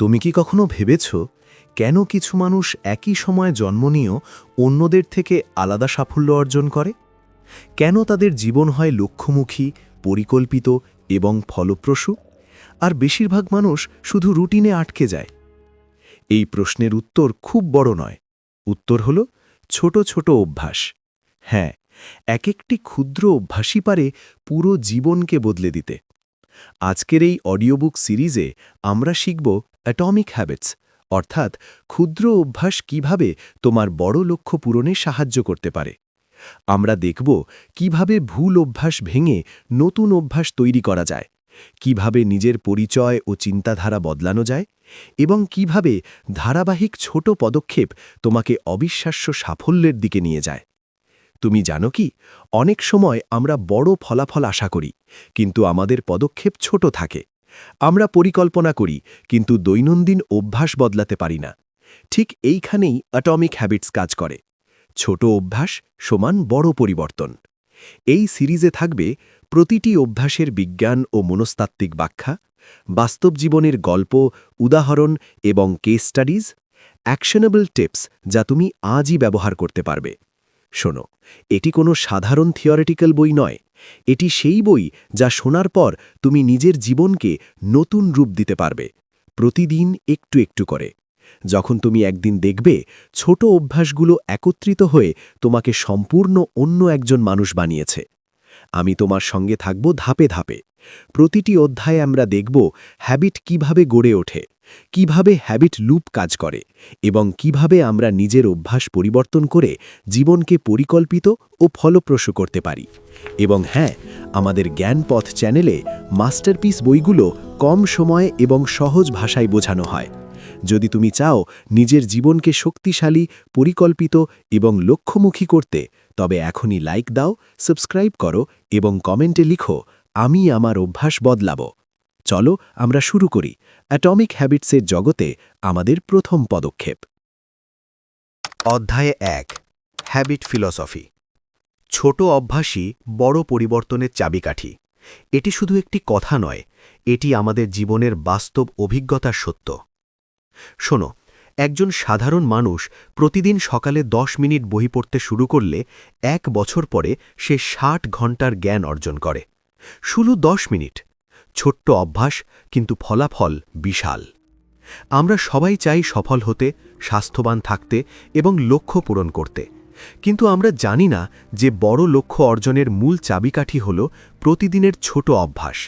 তুমি কি কখনো ভেবেছ কেন কিছু মানুষ একই সময়ে জন্ম নিয়েও অন্যদের থেকে আলাদা সাফল্য অর্জন করে? কেন তাদের জীবন হয় লক্ষ্যমুখী, পরিকল্পিত এবং ফলপ্রসূ? আর বেশিরভাগ মানুষ শুধু রুটিনে আটকে যায়? এই প্রশ্নের উত্তর খুব বড় নয়। উত্তর হল ছোট ছোট অভ্যাস। হ্যাঁ এক একটি ক্ষুদ্র অভ্যাসই পারে পুরো জীবনকে বদলে দিতে। আজকের এই অডিওবুক সিরিজে আমরা শিখব অ্যাটমিক হ্যাবিটস অর্থাৎ ক্ষুদ্র অভ্যাস কীভাবে তোমার বড় লক্ষ্য পূরণে সাহায্য করতে পারে। আমরা দেখব কীভাবে ভুল অভ্যাস ভেঙে নতুন অভ্যাস তৈরি করা যায়, কীভাবে নিজের পরিচয় ও চিন্তাধারা বদলানো যায় এবং কীভাবে ধারাবাহিক ছোট পদক্ষেপ তোমাকে অবিশ্বাস্য সাফল্যের দিকে নিয়ে যায়। তুমি জানো কি, অনেক সময় আমরা বড় ফলাফল আশা করি, কিন্তু আমাদের পদক্ষেপ ছোট থাকে। আমরা পরিকল্পনা করি, কিন্তু দৈনন্দিন অভ্যাস বদলাতে পারি না। ঠিক এইখানেই অ্যাটমিক হ্যাবিটস কাজ করে। ছোট অভ্যাস সমান বড় পরিবর্তন। এই সিরিজে থাকবে প্রতিটি অভ্যাসের বিজ্ঞান ও মনস্তাত্ত্বিক ব্যাখ্যা, বাস্তব জীবনের গল্প, উদাহরণ এবং কেস স্টাডিজ অ্যাকশনেবল টিপস যা তুমি আজই ব্যবহার করতে পারবে। শোনো, এটি কোনো সাধারণ থিওরিটিক্যাল বই নয় এটি সেই বই যা শোনার পর তুমি নিজের জীবনকে নতুন রূপ দিতে পারবে, প্রতিদিন একটু একটু করে। যখন তুমি একদিন দেখবে ছোট অভ্যাসগুলো একত্রিত হয়ে তোমাকে সম্পূর্ণ অন্য একজন মানুষ বানিয়েছে। আমি তোমার সঙ্গে থাকব ধাপে ধাপে। প্রতিটি অধ্যায়ে আমরা দেখব হ্যাবিট কীভাবে গড়ে ওঠে। কীভাবে হ্যাবিট লুপ কাজ করে এবং কীভাবে আমরা নিজের অভ্যাস পরিবর্তন করে জীবনকে পরিকল্পিত ও ফলপ্রসূ করতে পারি। এবং হ্যাঁ আমাদের জ্ঞানপথ চ্যানেলে মাস্টারপিস বইগুলো কম সময়ে এবং সহজ ভাষায় বোঝানো হয়। যদি তুমি চাও নিজের জীবনকে শক্তিশালী, পরিকল্পিত এবং লক্ষ্যমুখী করতে, তবে এখনই লাইক দাও সাবস্ক্রাইব করো এবং কমেন্টে লিখো, আমি আমার অভ্যাস বদলাব। চলো আমরা শুরু করি। অ্যাটমিক হ্যাবিটসের জগতে আমাদের প্রথম পদক্ষেপ। অধ্যায়ে এক হ্যাবিট ফিলসফি ছোট অভ্যাসই বড় পরিবর্তনের চাবিকাঠি। এটি শুধু একটি কথা নয়, এটি আমাদের জীবনের বাস্তব অভিজ্ঞতার সত্য। শোনো, একজন সাধারণ মানুষ প্রতিদিন সকালে দশ মিনিট বই পড়তে শুরু করলে এক বছর পরে সে ষাট ঘণ্টার জ্ঞান অর্জন করে। শুধু দশ মিনিট ছোট্ট অভ্যাস, কিন্তু ফলাফল বিশাল। আমরা সবাই চাই সফল হতে, স্বাস্থ্যবান থাকতে এবং লক্ষ্য পূরণ করতে। কিন্তু আমরা জানি না যে বড় লক্ষ্য অর্জনের মূল চাবিকাঠি হল প্রতিদিনের ছোট অভ্যাস।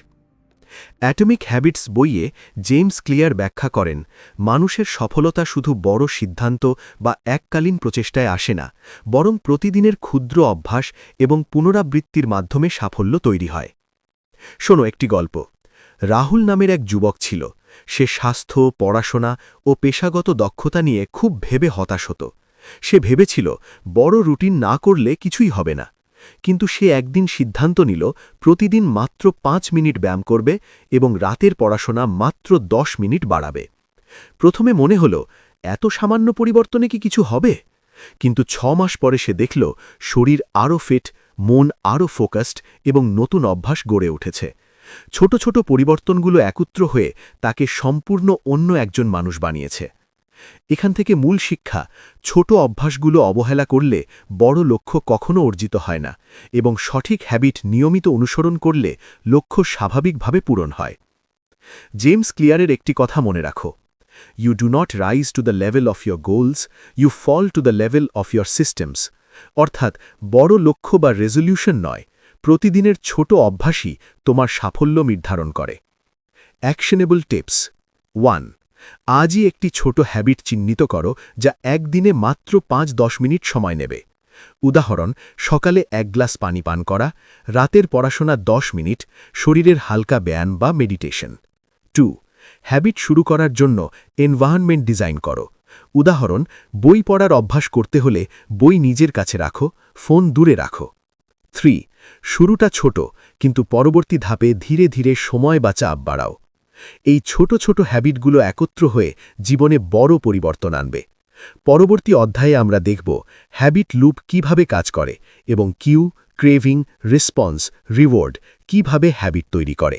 অ্যাটমিক হ্যাবিটস বইয়ে জেমস ক্লিয়ার ব্যাখ্যা করেন, মানুষের সফলতা শুধু বড় সিদ্ধান্ত বা এককালীন প্রচেষ্টায় আসে না, বরং প্রতিদিনের ক্ষুদ্র অভ্যাস এবং পুনরাবৃত্তির মাধ্যমে সাফল্য তৈরি হয়। শোনো একটি গল্প। রাহুল নামের এক যুবক ছিল। সে স্বাস্থ্য, পড়াশোনা ও পেশাগত দক্ষতা নিয়ে খুব ভেবে হতাশ হতো। সে ভেবেছিল, বড় রুটিন না করলে কিছুই হবে না। কিন্তু সে একদিন সিদ্ধান্ত নিল, প্রতিদিন মাত্র পাঁচ মিনিট ব্যায়াম করবে এবং রাতের পড়াশোনা মাত্র দশ মিনিট বাড়াবে। প্রথমে মনে হল, এত সামান্য পরিবর্তনে কি কিছু হবে? কিন্তু ছ মাস পরে সে দেখল, শরীর আরও ফিট মন আরও ফোকাসড এবং নতুন অভ্যাস গড়ে উঠেছে। ছোট ছোট পরিবর্তনগুলো একত্র হয়ে তাকে সম্পূর্ণ অন্য একজন মানুষ বানিয়েছে। এখান থেকে মূল শিক্ষা, ছোট অভ্যাসগুলো অবহেলা করলে বড় লক্ষ্য কখনো অর্জিত হয় না এবং সঠিক হ্যাবিট নিয়মিত অনুসরণ করলে লক্ষ্য স্বাভাবিকভাবে পূরণ হয়। জেমস ক্লিয়ারের একটি কথা মনে রাখো। You do not rise to the level of your goals you fall to the level of your systems অর্থাৎ বড় লক্ষ্য বা রেজলিউশন নয়, প্রতিদিনের ছোট অভ্যাসই তোমার সাফল্য নির্ধারণ করে। অ্যাকশনেবল টিপস ওয়ান আজই একটি ছোট হ্যাবিট চিহ্নিত করো যা একদিনে মাত্র পাঁচ দশ মিনিট সময় নেবে। উদাহরণ, সকালে এক গ্লাস পানি পান করা, রাতের পড়াশোনা দশ মিনিট, শরীরের হালকা ব্যায়াম বা মেডিটেশন টু হ্যাবিট শুরু করার জন্য এনভায়রনমেন্ট ডিজাইন করো। উদাহরণ, বই পড়ার অভ্যাস করতে হলে বই নিজের কাছে রাখো, ফোন দূরে রাখো। থ্রি, শুরুটা ছোট, কিন্তু পরবর্তী ধাপে ধীরে ধীরে সময় বা চাপ বাড়াও। এই ছোট ছোট হ্যাবিটগুলো একত্র হয়ে জীবনে বড় পরিবর্তন আনবে। পরবর্তী অধ্যায়ে আমরা দেখব হ্যাবিট লুপ কীভাবে কাজ করে এবং কিউ, ক্রেভিং, রেসপন্স, রিওয়ার্ড কীভাবে হ্যাবিট তৈরি করে।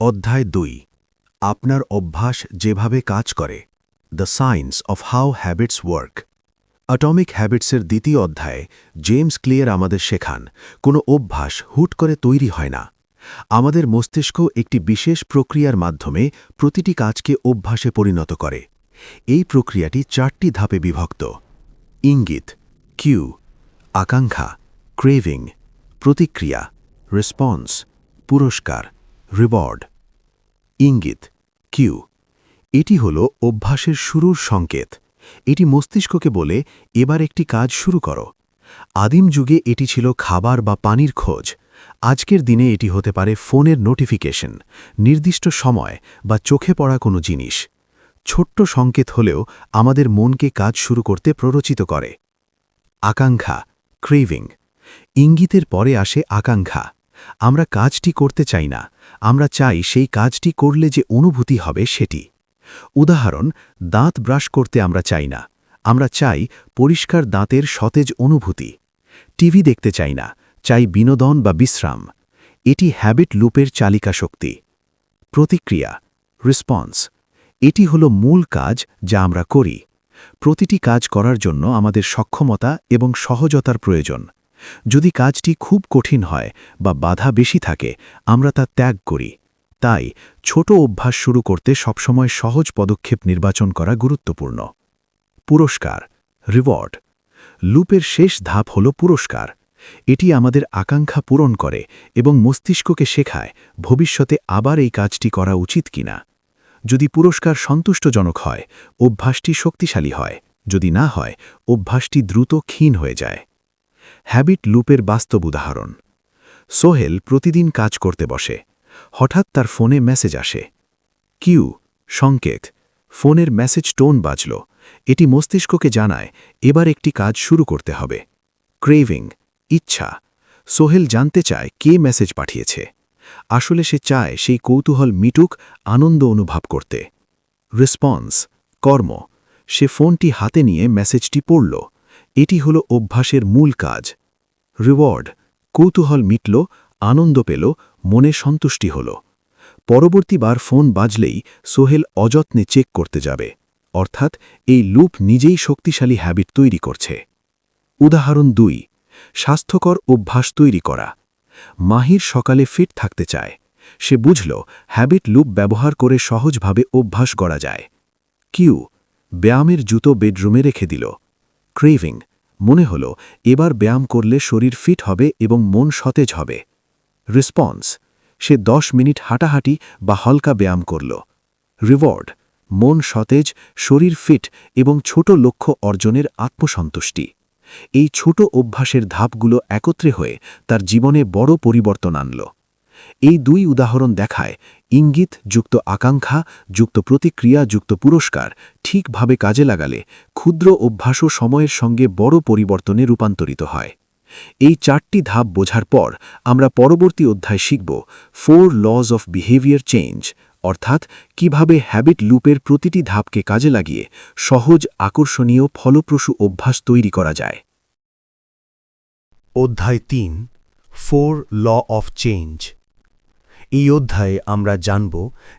অধ্যায় দুই, আপনার অভ্যাস যেভাবে কাজ করে। The science of how habits work atomic হ্যাবিটসের দ্বিতীয় অধ্যায়ে জেমস ক্লিয়ার আমাদের শেখান, কোনো অভ্যাস হুট করে তৈরি হয় না। আমাদের মস্তিষ্ক একটি বিশেষ প্রক্রিয়ার মাধ্যমে প্রতিটি কাজকে অভ্যাসে পরিণত করে। এই প্রক্রিয়াটি চারটি ধাপে বিভক্ত। ইঙ্গিত, কিউ, আকাঙ্ক্ষা, ক্রেভিং, প্রতিক্রিয়া, রেসপন্স, পুরস্কার, রিওয়ার্ড। ইঙ্গিত, কিউ এটি হল অভ্যাসের শুরুর সংকেত। এটি মস্তিষ্ককে বলে, এবার একটি কাজ শুরু করো। আদিম যুগে এটি ছিল খাবার বা পানির খোঁজ। আজকের দিনে এটি হতে পারে ফোনের নোটিফিকেশন, নির্দিষ্ট সময় বা চোখে পড়া কোনো জিনিস। ছোট্ট সংকেত হলেও আমাদের মনকে কাজ শুরু করতে প্ররোচিত করে। আকাঙ্ক্ষা, ক্রেভিং। ইঙ্গিতের পরে আসে আকাঙ্ক্ষা। আমরা কাজটি করতে চাই না। আমরা চাই সেই কাজটি করলে যে অনুভূতি হবে সেটি। উদাহরণ, দাঁত ব্রাশ করতে আমরা চাই না। আমরা চাই পরিষ্কার দাঁতের সতেজ অনুভূতি। টিভি দেখতে চাই না, চাই বিনোদন বা বিশ্রাম। এটি হ্যাবিট লুপের চালিকা শক্তি। প্রতিক্রিয়া রেসপন্স এটি হল মূল কাজ যা আমরা করি। প্রতিটি কাজ করার জন্য আমাদের সক্ষমতা এবং সহজতার প্রয়োজন। যদি কাজটি খুব কঠিন হয় বা বাধা বেশি থাকে, আমরা তা ত্যাগ করি। তাই ছোট অভ্যাস শুরু করতে সবসময় সহজ পদক্ষেপ নির্বাচন করা গুরুত্বপূর্ণ। পুরস্কার রিওয়ার্ড লুপের শেষ ধাপ হল পুরস্কার। এটি আমাদের আকাঙ্ক্ষা পূরণ করে এবং মস্তিষ্ককে শেখায় ভবিষ্যতে আবার এই কাজটি করা উচিত কিনা। যদি পুরস্কার সন্তুষ্টজনক হয়, অভ্যাসটি শক্তিশালী হয়। যদি না হয়, অভ্যাসটি দ্রুত ক্ষীণ হয়ে যায়। হ্যাবিট লুপের বাস্তব উদাহরণ। সোহেল প্রতিদিন কাজ করতে বসে। হঠাৎ তার ফোনে মেসেজ আসে। কিউ, সংকেত। ফোনের মেসেজ টোন বাজল। এটি মস্তিষ্ককে জানায়, এবার একটি কাজ শুরু করতে হবে। ক্রেভিং, ইচ্ছা। সোহেল জানতে চায়, কে মেসেজ পাঠিয়েছে। আসলে সে চায়, সেই কৌতূহল মিটুক আনন্দ অনুভব করতে। রেসপন্স, কর্ম। সে ফোনটি হাতে নিয়ে মেসেজটি পড়ল। এটি হল অভ্যাসের মূল কাজ। রিওয়ার্ড, কৌতূহল মিটল, আনন্দ পেল মনে সন্তুষ্টি হল। পরবর্তীবার ফোন বাজলেই সোহেল অযত্নে চেক করতে যাবে। অর্থাৎ এই লুপ নিজেই শক্তিশালী হ্যাবিট তৈরি করছে। উদাহরণ দুই, স্বাস্থ্যকর অভ্যাস তৈরি করা। মাহির সকালে ফিট থাকতে চায়। সে বুঝল হ্যাবিট লুপ ব্যবহার করে সহজভাবে অভ্যাস করা যায়। কিউ, ব্যায়ামের জুতো বেডরুমে রেখে দিল। ক্রেভিং, মনে হল এবার ব্যায়াম করলে শরীর ফিট হবে এবং মন সতেজ হবে। রেসপন্স সে দশ মিনিট হাঁটাহাঁটি বা হালকা ব্যায়াম করল। রিওয়ার্ড মন সতেজ, শরীর ফিট এবং ছোট লক্ষ্য অর্জনের আত্মসন্তুষ্টি। এই ছোট অভ্যাসের ধাপগুলো একত্রে হয়ে তার জীবনে বড় পরিবর্তন আনল। এই দুই উদাহরণ দেখায় ইঙ্গিত যুক্ত আকাঙ্ক্ষা, যুক্ত প্রতিক্রিয়া, যুক্ত পুরস্কার ঠিকভাবে কাজে লাগালে ক্ষুদ্র অভ্যাসও সময়ের সঙ্গে বড় পরিবর্তনে রূপান্তরিত হয়। এই চারটি ধাপ বোঝার পর আমরা পরবর্তী অধ্যায় শিখব four laws of behaviour change, অর্থাৎ কীভাবে হ্যাবিট লুপের প্রতিটি ধাপকে কাজে লাগিয়ে সহজ, আকর্ষণীয়, ফলপ্রসূ অভ্যাস তৈরি করা যায়। অধ্যায় তিন, ফোর ল অফ চেঞ্জ। এই অধ্যায়ে আমরা জানব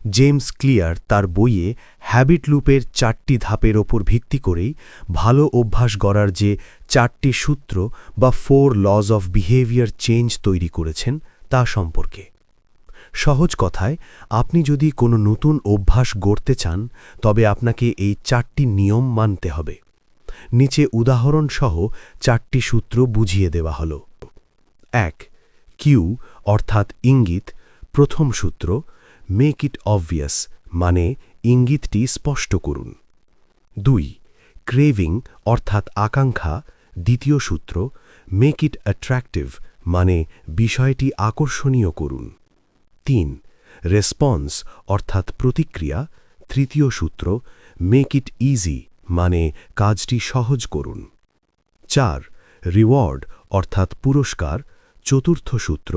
জেমস ক্লিয়ার তার বইয়ে হ্যাবিট লুপের চারটি ধাপের ওপর ভিত্তি করেই ভালো অভ্যাস গড়ার যে চারটি সূত্র বা four laws of behaviour change তৈরি করেছেন তা সম্পর্কে। সহজ কথায়, আপনি যদি কোনো নতুন অভ্যাস গড়তে চান, তবে আপনাকে এই চারটি নিয়ম মানতে হবে। নিচে উদাহরণসহ চারটি সূত্র বুঝিয়ে দেওয়া হল। এক, কিউ, অর্থাৎ ইঙ্গিত প্রথম সূত্র মেক ইট অবভিয়াস মানে ইঙ্গিতটি স্পষ্ট করুন। দুই ক্রেভিং অর্থাৎ আকাঙ্ক্ষা। দ্বিতীয় সূত্র মেক ইট অ্যাট্রাক্টিভ মানে বিষয়টি আকর্ষণীয় করুন। তিন রেসপন্স অর্থাৎ প্রতিক্রিয়া। তৃতীয় সূত্র মেক ইট ইজি মানে কাজটি সহজ করুন। চার রিওয়ার্ড অর্থাৎ পুরস্কার। চতুর্থ সূত্র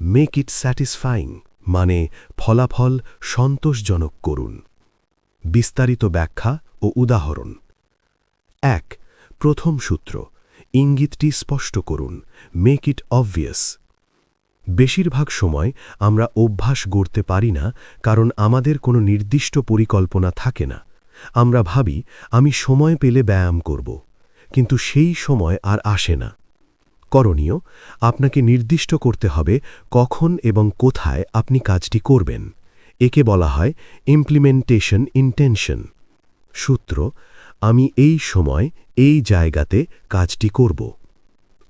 মেক ইট স্যাটিসফাইং মানে ফলাফল সন্তোষজনক করুন। বিস্তারিত ব্যাখ্যা ও উদাহরণ। এক, প্রথম সূত্র, ইঙ্গিতটি স্পষ্ট করুন মেক ইট অবভিয়াস বেশিরভাগ সময় আমরা অভ্যাস গড়তে পারি না, কারণ আমাদের কোনো নির্দিষ্ট পরিকল্পনা থাকে না। আমরা ভাবি, আমি সময় পেলে ব্যায়াম করব। কিন্তু সেই সময় আর আসে না। করণীয়, আপনাকে নির্দিষ্ট করতে হবে কখন এবং কোথায় আপনি কাজটি করবেন। একে বলা হয় ইমপ্লিমেন্টেশন ইন্টেনশন সূত্র, আমি এই সময় এই জায়গাতে কাজটি করব।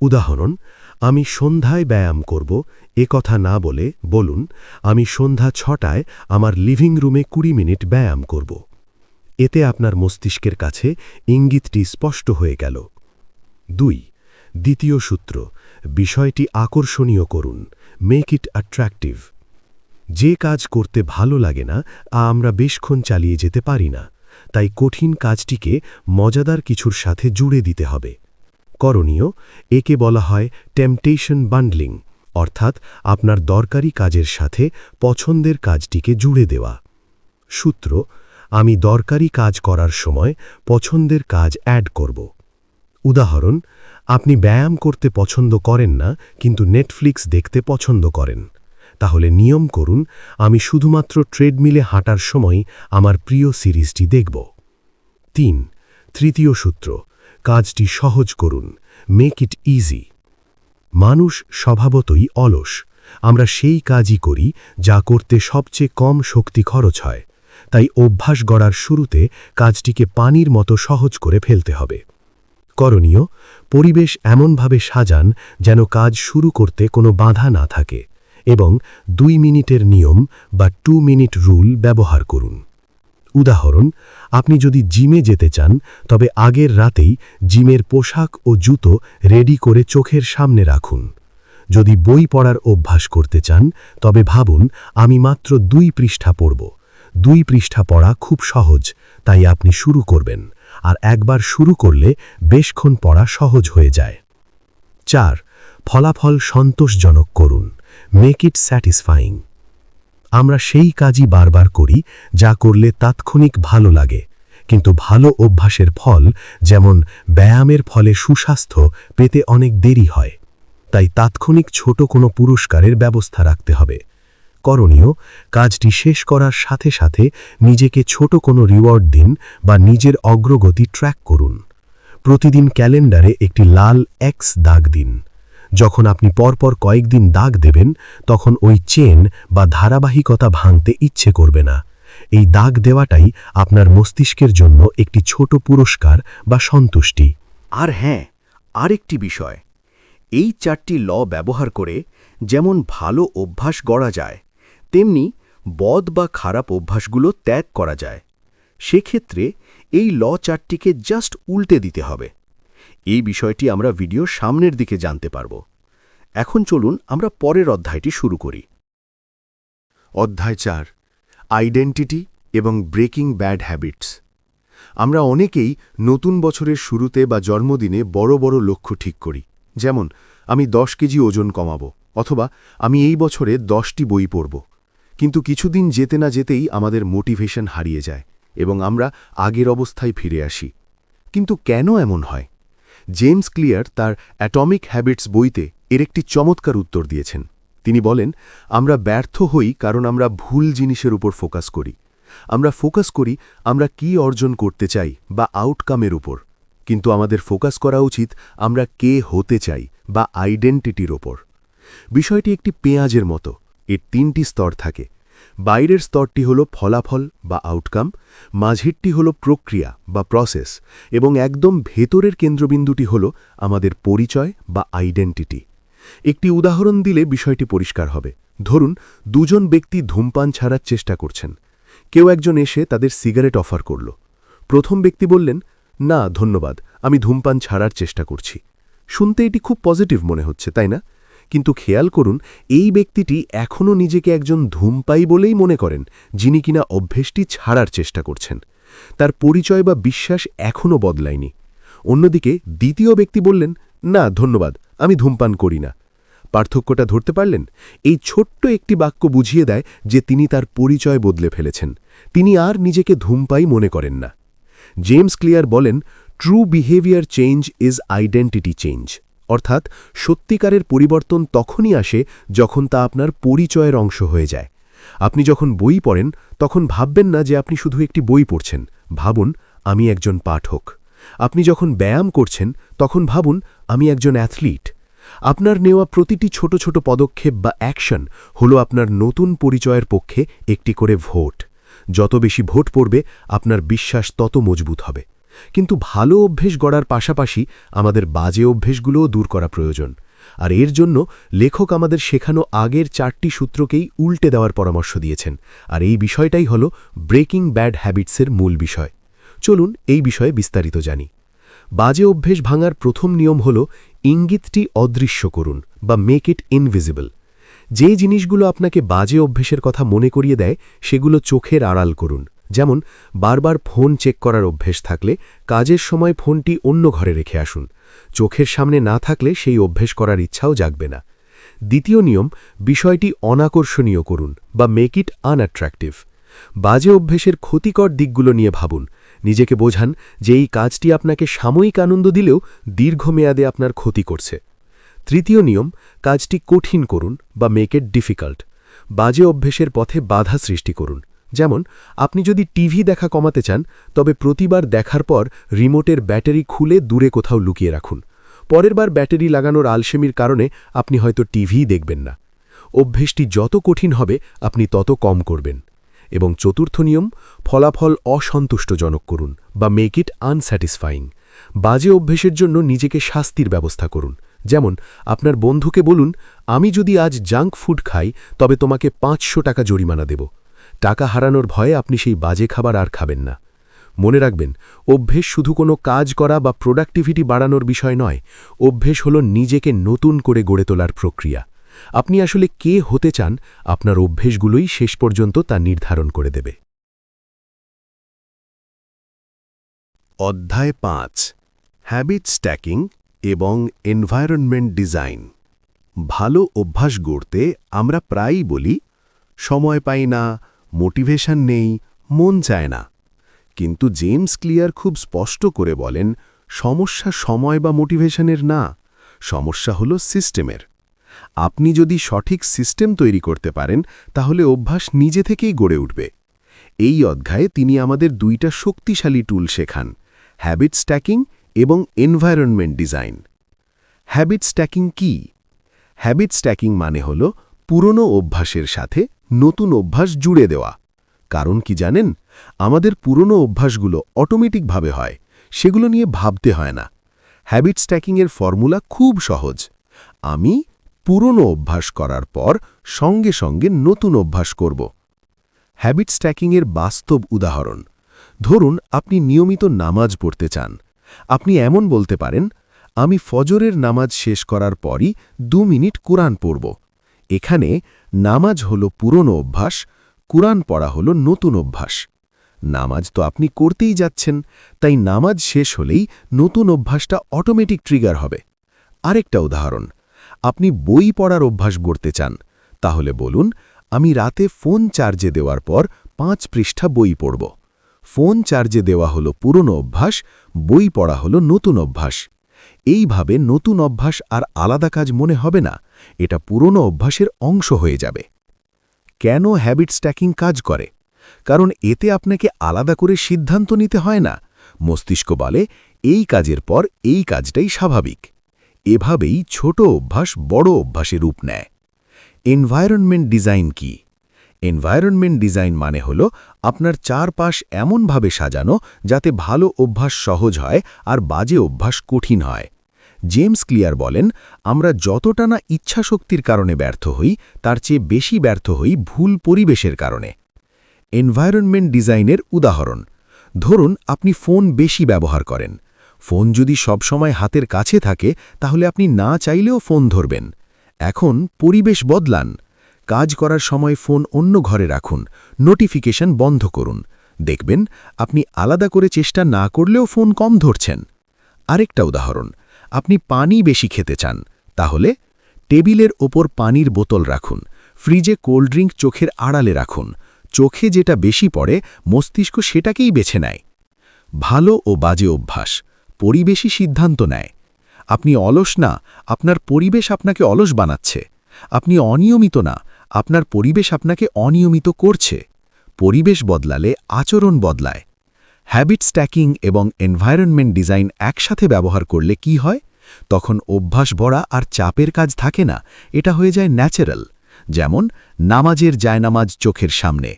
উদাহরণ, আমি সন্ধ্যায় ব্যায়াম করব, এ কথা না বলে বলুন, আমি সন্ধ্যা ছটায় আমার লিভিং রুমে কুড়ি মিনিট ব্যায়াম করব। এতে আপনার মস্তিষ্কের কাছে ইঙ্গিতটি স্পষ্ট হয়ে গেল। দুই দ্বিতীয় সূত্র, বিষয়টি আকর্ষণীয় করুন মেক ইট অ্যাট্রাক্টিভ যে কাজ করতে ভালো লাগে না আমরা বেশক্ষণ চালিয়ে যেতে পারি না, তাই কঠিন কাজটিকে মজাদার কিছুর সাথে জুড়ে দিতে হবে। করণীয়, একে বলা হয় টেম্পটেশন বান্ডলিং অর্থাৎ আপনার দরকারি কাজের সাথে পছন্দের কাজটিকে জুড়ে দেওয়া। সূত্র, আমি দরকারি কাজ করার সময় পছন্দের কাজ অ্যাড করব। উদাহরণ, আপনি ব্যায়াম করতে পছন্দ করেন না, কিন্তু নেটফ্লিক্স দেখতে পছন্দ করেন। তাহলে নিয়ম করুন, আমি শুধুমাত্র ট্রেডমিলে হাঁটার সময় আমার প্রিয় সিরিজটি দেখব। তিন, তৃতীয় সূত্র, কাজটি সহজ করুন মেক ইট ইজি মানুষ স্বভাবতই অলস, আমরা সেই কাজই করি যা করতে সবচেয়ে কম শক্তি খরচ হয়। তাই অভ্যাস গড়ার শুরুতে কাজটিকে পানির মতো সহজ করে ফেলতে হবে। করণীয়, পরিবেশ এমনভাবে সাজান যেন কাজ শুরু করতে কোনো বাধা না থাকে এবং দুই মিনিটের নিয়ম বা টু মিনিট রুল ব্যবহার করুন। উদাহরণ, আপনি যদি জিমে যেতে চান, তবে আগের রাতেই জিমের পোশাক ও জুতো রেডি করে চোখের সামনে রাখুন। যদি বই পড়ার অভ্যাস করতে চান, তবে ভাবুন, আমি মাত্র দুই পৃষ্ঠা পড়ব। দুই পৃষ্ঠা পড়া খুব সহজ, তাই আপনি শুরু করবেন। আর একবার শুরু করলে বেশক্ষণ পড়া সহজ হয়ে যায়। চার, ফলাফল সন্তোষজনক করুন। মেক ইট স্যাটিসফাইং আমরা সেই কাজই বারবার করি যা করলে তাৎক্ষণিক ভালো লাগে। কিন্তু ভালো অভ্যাসের ফল, যেমন ব্যায়ামের ফলে সুস্বাস্থ্য, পেতে অনেক দেরি হয়। তাই তাৎক্ষণিক ছোট কোনো পুরস্কারের ব্যবস্থা রাখতে হবে। করণীয়, কাজটি শেষ করার সাথে সাথে নিজেকে ছোট কোনো রিওয়ার্ড দিন বা নিজের অগ্রগতি ট্র্যাক করুন। প্রতিদিন ক্যালেন্ডারে একটি লাল এক্স দাগ দিন। যখন আপনি পরপর কয়েকদিন দাগ দেবেন, তখন ওই চেন বা ধারাবাহিকতা ভাঙতে ইচ্ছে করবে না। এই দাগ দেওয়াটাই আপনার মস্তিষ্কের জন্য একটি ছোট পুরস্কার বা সন্তুষ্টি। আর হ্যাঁ আরেকটি বিষয়। এই চারটি ল ব্যবহার করে যেমন ভালো অভ্যাস গড়া যায় তেমনি বদ বা খারাপ অভ্যাসগুলো ত্যাগ করা যায়। সেক্ষেত্রে এই ল চারটিকে জাস্ট উল্টে দিতে হবে। এই বিষয়টি আমরা ভিডিও সামনের দিকে জানতে পারব। এখন চলুন আমরা পরের অধ্যায়টি শুরু করি। অধ্যায় চার, আইডেন্টিটি এবং ব্রেকিং ব্যাড হ্যাবিটস। আমরা অনেকেই নতুন বছরের শুরুতে বা জন্মদিনে বড় বড় লক্ষ্য ঠিক করি। যেমন, আমি দশ কেজি ওজন কমাবো, অথবা আমি এই বছরে দশটি বই পড়ব। কিন্তু কিছুদিন যেতে না যেতেই আমাদের মোটিভেশন হারিয়ে যায় এবং আমরা আগের অবস্থায় ফিরে আসি। কিন্তু কেন এমন হয়? জেমস ক্লিয়ার তার অ্যাটমিক হ্যাবিটস বইতে এর একটি চমৎকার উত্তর দিয়েছেন। তিনি বলেন, আমরা ব্যর্থ হই কারণ আমরা ভুল জিনিসের উপর ফোকাস করি। আমরা ফোকাস করি আমরা কি অর্জন করতে চাই বা আউটকামের উপর। কিন্তু আমাদের ফোকাস করা উচিত আমরা কে হতে চাই বা আইডেন্টিটির ওপর বিষয়টি একটি পেঁয়াজের মতো। এর তিনটি স্তর থাকে। বাইরের স্তরটি হল ফলাফল বা আউটকাম মাঝেরটি হল প্রক্রিয়া বা প্রসেস এবং একদম ভেতরের কেন্দ্রবিন্দুটি হল আমাদের পরিচয় বা আইডেন্টিটি একটি উদাহরণ দিলে বিষয়টি পরিষ্কার হবে। ধরুন, দুজন ব্যক্তি ধূমপান ছাড়ার চেষ্টা করছেন। কেউ একজন এসে তাদের সিগারেট অফার করল। প্রথম ব্যক্তি বললেন, না, ধন্যবাদ, আমি ধূমপান ছাড়ার চেষ্টা করছি। শুনতে এটি খুব পজিটিভ মনে হচ্ছে, তাই না? কিন্তু খেয়াল করুন, এই ব্যক্তিটি এখনও নিজেকে একজন ধূমপাই বলেই মনে করেন, যিনি কিনা অভ্যেসটি ছাড়ার চেষ্টা করছেন। তার পরিচয় বা বিশ্বাস এখনও বদলায়নি। অন্যদিকে দ্বিতীয় ব্যক্তি বললেন, না, ধন্যবাদ, আমি ধূমপান করি না। পার্থক্যটা ধরতে পারলেন? এই ছোট্ট একটি বাক্য বুঝিয়ে দেয় যে তিনি তার পরিচয় বদলে ফেলেছেন। তিনি আর নিজেকে ধূমপাই মনে করেন না। জেমস ক্লিয়ার বলেন true behaviour change is identity change অর্থাৎ সত্যিকারের পরিবর্তন তখনই আসে যখন তা আপনার পরিচয়ের অংশ হয়ে যায়। আপনি যখন বই পড়েন, তখন ভাববেন না যে আপনি শুধু একটি বই পড়ছেন। ভাবুন, আমি একজন পাঠক। আপনি যখন ব্যায়াম করছেন, তখন ভাবুন, আমি একজন অ্যাথলিট। আপনার নেওয়া প্রতিটি ছোট ছোট পদক্ষেপ বা অ্যাকশন হল আপনার নতুন পরিচয়ের পক্ষে একটি করে ভোট। যত বেশি ভোট পড়বে, আপনার বিশ্বাস তত মজবুত হবে। কিন্তু ভালো অভ্যেস গড়ার পাশাপাশি আমাদের বাজে অভ্যেসগুলোও দূর করা প্রয়োজন। আর এর জন্য লেখক আমাদের শেখানো আগের চারটি সূত্রকেই উল্টে দেওয়ার পরামর্শ দিয়েছেন। আর এই বিষয়টাই হল ব্রেকিং ব্যাড হ্যাবিটসের মূল বিষয়। চলুন এই বিষয়ে বিস্তারিত জানি। বাজে অভ্যেস ভাঙার প্রথম নিয়ম হল ইঙ্গিতটি অদৃশ্য করুন বা মেক ইট ইনভিজিবল যে জিনিসগুলো আপনাকে বাজে অভ্যেসের কথা মনে করিয়ে দেয়, সেগুলো চোখের আড়াল করুন। যেমন, বারবার ফোন চেক করার অভ্যেস থাকলে কাজের সময় ফোনটি অন্য ঘরে রেখে আসুন। চোখের সামনে না থাকলে সেই অভ্যেস করার ইচ্ছাও জাগবে না। দ্বিতীয় নিয়ম, বিষয়টি অনাকর্ষণীয় করুন বা মেক ইট আনঅ্যাট্রাকটিভ বাজে অভ্যেসের ক্ষতিকর দিকগুলো নিয়ে ভাবুন। নিজেকে বোঝান যে এই কাজটি আপনাকে সাময়িক আনন্দ দিলেও দীর্ঘমেয়াদে আপনার ক্ষতি করছে। তৃতীয় নিয়ম, কাজটি কঠিন করুন বা মেক ইট ডিফিকাল্ট বাজে অভ্যেসের পথে বাধা সৃষ্টি করুন। যেমন, আপনি যদি টিভি দেখা কমাতে চান, তবে প্রতিবার দেখার পর রিমোটের ব্যাটারি খুলে দূরে কোথাও লুকিয়ে রাখুন। পরের বার ব্যাটারি লাগানোর আলসেমির কারণে আপনি হয়তো টিভি দেখবেন না। অভ্যেসটি যত কঠিন হবে, আপনি তত কম করবেন। এবং চতুর্থ নিয়ম, ফলাফল অসন্তুষ্টজনক করুন বা মেক ইট আনস্যাটিসফাইং বাজে অভ্যেসের জন্য নিজেকে শাস্তির ব্যবস্থা করুন। যেমন, আপনার বন্ধুকে বলুন, আমি যদি আজ জাঙ্ক ফুড খাই, তবে তোমাকে পাঁচশো টাকা জরিমানা দেব। টাকা হারানোর ভয়ে আপনি সেই বাজে খাবার আর খাবেন না। মনে রাখবেন, অভ্যেস শুধু কোনো কাজ করা বা প্রোডাক্টিভিটি বাড়ানোর বিষয় নয়, অভ্যেস হল নিজেকে নতুন করে গড়ে তোলার প্রক্রিয়া। আপনি আসলে কে হতে চান, আপনার অভ্যেসগুলোই শেষ পর্যন্ত তা নির্ধারণ করে দেবে। অধ্যায় পাঁচ। হ্যাবিট স্ট্যাকিং এবং এনভায়রনমেন্ট ডিজাইন ভালো অভ্যাস গড়তে আমরা প্রায়ই বলি, সময় পাই না মোটিভেশন নেই, মন চায় না। কিন্তু জেমস ক্লিয়ার খুব স্পষ্ট করে বলেন, সমস্যা সময় বা মোটিভেশনের না, সমস্যা হল সিস্টেমের। আপনি যদি সঠিক সিস্টেম তৈরি করতে পারেন, তাহলে অভ্যাস নিজে থেকেই গড়ে উঠবে। এই অধ্যায়ে তিনি আমাদের দুইটা শক্তিশালী টুল শেখান হ্যাবিট স্ট্যাকিং এবং এনভায়রনমেন্ট ডিজাইন হ্যাবিট স্ট্যাকিং কি? হ্যাবিট স্ট্যাকিং মানে হল পুরনো অভ্যাসের সাথে নতুন অভ্যাস জুড়ে দেওয়া। কারণ কি জানেন? আমাদের পুরনো অভ্যাসগুলো অটোমেটিকভাবে হয়, সেগুলো নিয়ে ভাবতে হয় না। হ্যাবিট স্ট্যাকিংয়ের ফর্মুলা খুব সহজ। আমি পুরনো অভ্যাস করার পর সঙ্গে সঙ্গে নতুন অভ্যাস করব। হ্যাবিট স্ট্যাকিংয়ের বাস্তব উদাহরণ। ধরুন, আপনি নিয়মিত নামাজ পড়তে চান। আপনি এমন বলতে পারেন, আমি ফজরের নামাজ শেষ করার পরই দু মিনিট কোরআন পড়ব। এখানে নামাজ হল পুরনো অভ্যাস, কোরআন পড়া হল নতুন অভ্যাস। নামাজ তো আপনি করতেই যাচ্ছেন, তাই নামাজ শেষ হলেই নতুন অভ্যাসটা অটোমেটিক ট্রিগার হবে। আরেকটা উদাহরণ, আপনি বই পড়ার অভ্যাস গড়তে চান, তাহলে বলুন, আমি রাতে ফোন চার্জে দেওয়ার পর পাঁচ পৃষ্ঠা বই পড়ব। ফোন চার্জে দেওয়া হলো পুরনো অভ্যাস, বই পড়া হলো নতুন অভ্যাস। এইভাবে নতুন অভ্যাস আর আলাদা কাজ মনে হবে না, এটা পুরনো অভ্যাসের অংশ হয়ে যাবে। কেন হ্যাবিট স্ট্যাকিং কাজ করে? কারণ এতে আপনাকে আলাদা করে সিদ্ধান্ত নিতে হয় না। মস্তিষ্ক বলে, এই কাজের পর এই কাজটাই স্বাভাবিক। এভাবেই ছোট অভ্যাস বড় অভ্যাসে রূপ নেয়। এনভায়রনমেন্ট ডিজাইন কি? এনভায়রনমেন্ট ডিজাইন মানে হল আপনার চারপাশ এমনভাবে সাজানো যাতে ভালো অভ্যাস সহজ হয় আর বাজে অভ্যাস কঠিন হয়। জেমস ক্লিয়ার বলেন, আমরা যতটা না ইচ্ছাশক্তির কারণে ব্যর্থ হই, তার চেয়ে বেশি ব্যর্থ হই ভুল পরিবেশের কারণে। এনভায়রনমেন্ট ডিজাইনের উদাহরণ। ধরুন, আপনি ফোন বেশি ব্যবহার করেন। ফোন যদি সবসময় হাতের কাছে থাকে, তাহলে আপনি না চাইলেও ফোন ধরবেন। এখন পরিবেশ বদলান। কাজ করার সময় ফোন অন্য ঘরে রাখুন। নোটিফিকেশন বন্ধ করুন। দেখবেন, আপনি আলাদা করে চেষ্টা না করলেও ফোন কম ধরছেন। আরেকটা উদাহরণ। আপনি পানি বেশি খেতে চান, তাহলে টেবিলের ওপর পানির বোতল রাখুন, ফ্রিজে কোল্ড ড্রিঙ্ক চোখের আড়ালে রাখুন, চোখে যেটা বেশি পড়ে, মস্তিষ্ক সেটাকেই বেছে নেয়। ভালো ও বাজে অভ্যাস, পরিবেশই সিদ্ধান্ত নেয়। আপনি অলস না, আপনার পরিবেশ আপনাকে অলস বানাচ্ছে। আপনি অনিয়মিত না, আপনার পরিবেশ আপনাকে অনিয়মিত করছে। পরিবেশ বদলালে আচরণ বদলায়। হ্যাবিট স্ট্যাকিং এবং এনভায়রনমেন্ট ডিজাইন একসাথে ব্যবহার করলে কি হয়? তখন অভ্যাস ভরা আর চাপের কাজ থাকে না, এটা হয়ে যায় ন্যাচারাল। যেমন, নামাজের জায়নামাজ চোখের সামনে,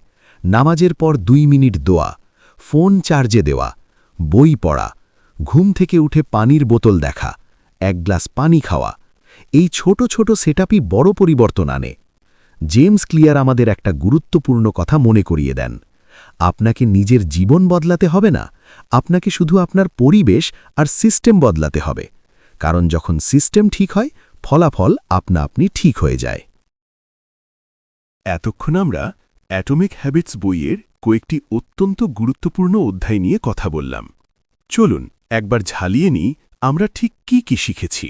নামাজের পর দুই মিনিট দোয়া, ফোন চার্জে দেওয়া, বই পড়া, ঘুম থেকে উঠে পানির বোতল দেখা, এক গ্লাস পানি খাওয়া, এই ছোট ছোট সেটআপই বড় পরিবর্তন আনে। জেমস ক্লিয়ার আমাদের একটা গুরুত্বপূর্ণ কথা মনে করিয়ে দেন। আপনাকে নিজের জীবন বদলাতে হবে না। আপনাকে শুধু আপনার পরিবেশ আর সিস্টেম বদলাতে হবে। কারণ যখন সিস্টেম ঠিক হয়, ফলাফল আপনা আপনি ঠিক হয়ে যায়। এতক্ষণ আমরা অ্যাটমিক হ্যাবিটস বইয়ের কয়েকটি অত্যন্ত গুরুত্বপূর্ণ অধ্যায় নিয়ে কথা বললাম। চলুন, একবার ঝালিয়ে নিই আমরা ঠিক কি কি শিখেছি।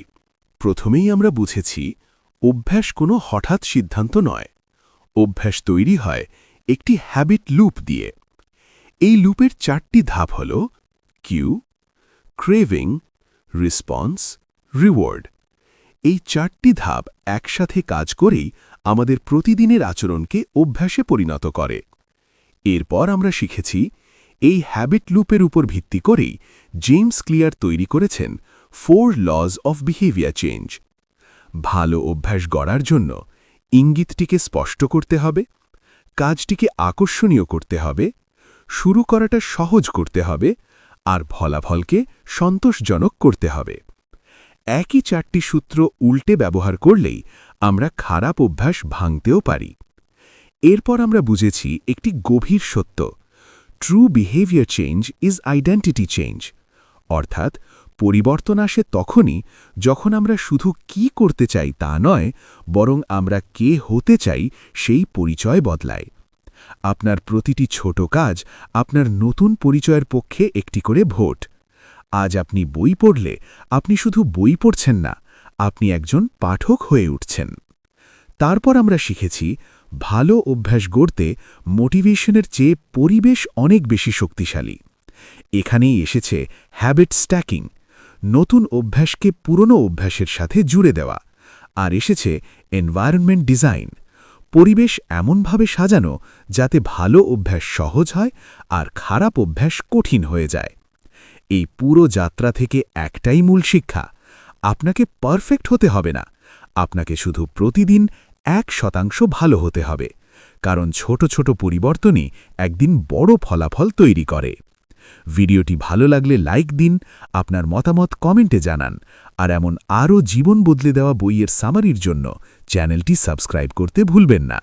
প্রথমেই আমরা বুঝেছি, অভ্যাস কোনো হঠাৎ সিদ্ধান্ত নয়। অভ্যাস তৈরি হয় একটি হ্যাবিট লুপ দিয়ে। এই লুপের চারটি ধাপ হল কিউ ক্রেভিং রেসপন্স রিওয়ার্ড এই চারটি ধাপ একসাথে কাজ করেই আমাদের প্রতিদিনের আচরণকে অভ্যাসে পরিণত করে। এরপর আমরা শিখেছি এই হ্যাবিট লুপের উপর ভিত্তি করেই জেমস ক্লিয়ার তৈরি করেছেন four laws of behaviour change ভালো অভ্যাস গড়ার জন্য ইঙ্গিতটিকে স্পষ্ট করতে হবে। কাজটিকে আকর্ষণীয় করতে হবে, শুরু করাটা সহজ করতে হবে, আর ফলাফলকে সন্তোষজনক করতে হবে। একই চারটি সূত্র উল্টে ব্যবহার করলেই আমরা খারাপ অভ্যাস ভাঙতেও পারি। এরপর আমরা বুঝেছি একটি গভীর সত্য true behaviour change is identity change অর্থাৎ পরিবর্তন আসে তখনই যখন আমরা শুধু কি করতে চাই তা নয়, বরং আমরা কে হতে চাই সেই পরিচয় বদলায়। আপনার প্রতিটি ছোট কাজ আপনার নতুন পরিচয়ের পক্ষে একটি করে ভোট। আজ আপনি বই পড়লে আপনি শুধু বই পড়ছেন না, আপনি একজন পাঠক হয়ে উঠছেন। তারপর আমরা শিখেছি, ভালো অভ্যাস গড়তে মোটিভেশনের চেয়ে পরিবেশ অনেক বেশি শক্তিশালী। এখানেই এসেছে হ্যাবিট স্ট্যাকিং নতুন অভ্যাসকে পুরনো অভ্যাসের সাথে জুড়ে দেওয়া আর এসেছে এনভায়রনমেন্ট ডিজাইন। পরিবেশ এমনভাবে সাজানো যাতে ভালো অভ্যাস সহজ হয় আর খারাপ অভ্যাস কঠিন হয়ে যায়। এই পুরো যাত্রা থেকে একটাই মূল শিক্ষা, আপনাকে পারফেক্ট হতে হবে না। আপনাকে শুধু প্রতিদিন এক শতাংশ ভালো হতে হবে, কারণ ছোট ছোট পরিবর্তনই একদিন বড় ফলাফল তৈরি করে। ভিডিওটি ভালো লাগলে লাইক দিন, আপনার মতামত কমেন্টে জানান। আর এমন আরও জীবন বদলে দেওয়া বইয়ের সামারির জন্য চ্যানেলটি সাবস্ক্রাইব করতে ভুলবেন না।